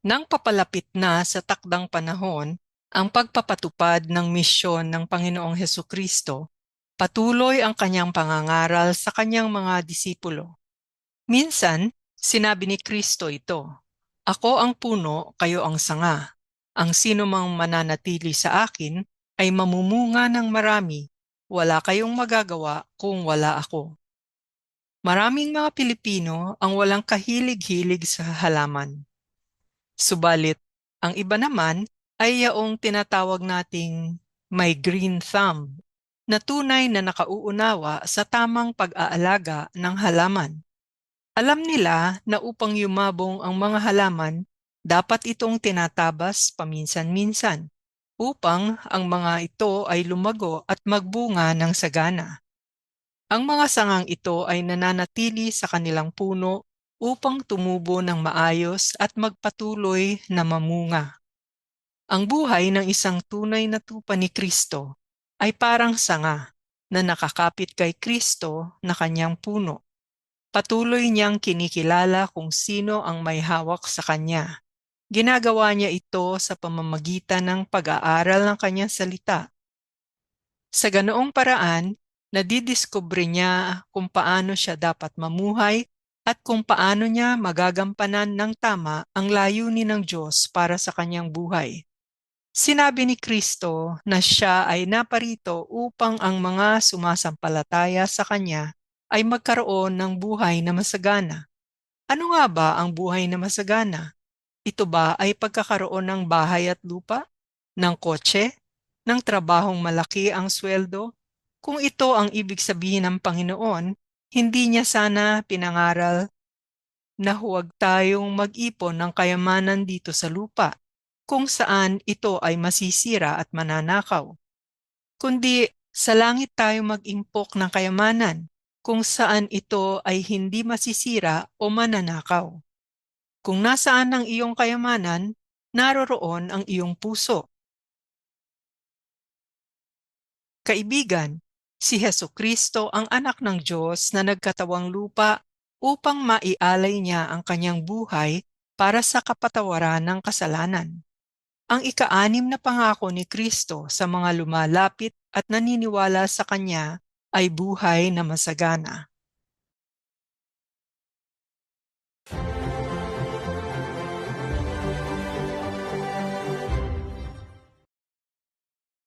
Nang papalapit na sa takdang panahon ang pagpapatupad ng misyon ng Panginoong Heso Kristo, patuloy ang kanyang pangangaral sa kanyang mga disipulo. Minsan, sinabi ni Kristo ito, Ako ang puno, kayo ang sanga. Ang sino mang mananatili sa akin ay mamumunga ng marami. Wala kayong magagawa kung wala ako. Maraming mga Pilipino ang walang kahilig-hilig sa halaman. Subalit, ang iba naman ay yaong tinatawag nating may green thumb na tunay na nakauunawa sa tamang pag-aalaga ng halaman. Alam nila na upang yumabong ang mga halaman, dapat itong tinatabas paminsan-minsan upang ang mga ito ay lumago at magbunga ng sagana. Ang mga sangang ito ay nananatili sa kanilang puno upang tumubo ng maayos at magpatuloy na mamunga. Ang buhay ng isang tunay na tupa ni Kristo ay parang sanga na nakakapit kay Kristo na kanyang puno. Patuloy niyang kinikilala kung sino ang may hawak sa kanya. Ginagawa niya ito sa pamamagitan ng pag-aaral ng kanyang salita. Sa ganoong paraan, nadidiskubre niya kung paano siya dapat mamuhay at kung paano niya magagampanan ng tama ang layunin ng Diyos para sa kanyang buhay. Sinabi ni Kristo na siya ay naparito upang ang mga sumasampalataya sa Kanya ay magkaroon ng buhay na masagana. Ano nga ba ang buhay na masagana? Ito ba ay pagkakaroon ng bahay at lupa? Ng kotse? Ng trabahong malaki ang sweldo? Kung ito ang ibig sabihin ng Panginoon, hindi niya sana pinangaral na huwag tayong mag-ipon ng kayamanan dito sa lupa kung saan ito ay masisira at mananakaw. Kundi sa langit tayo mag-impok ng kayamanan kung saan ito ay hindi masisira o mananakaw. Kung nasaan ang iyong kayamanan, naroroon ang iyong puso. Kaibigan, si Heso Kristo ang anak ng Diyos na nagkatawang lupa upang maialay niya ang kanyang buhay para sa kapatawaran ng kasalanan. Ang ika-anim na pangako ni Kristo sa mga lumalapit at naniniwala sa Kanya ay buhay na masagana.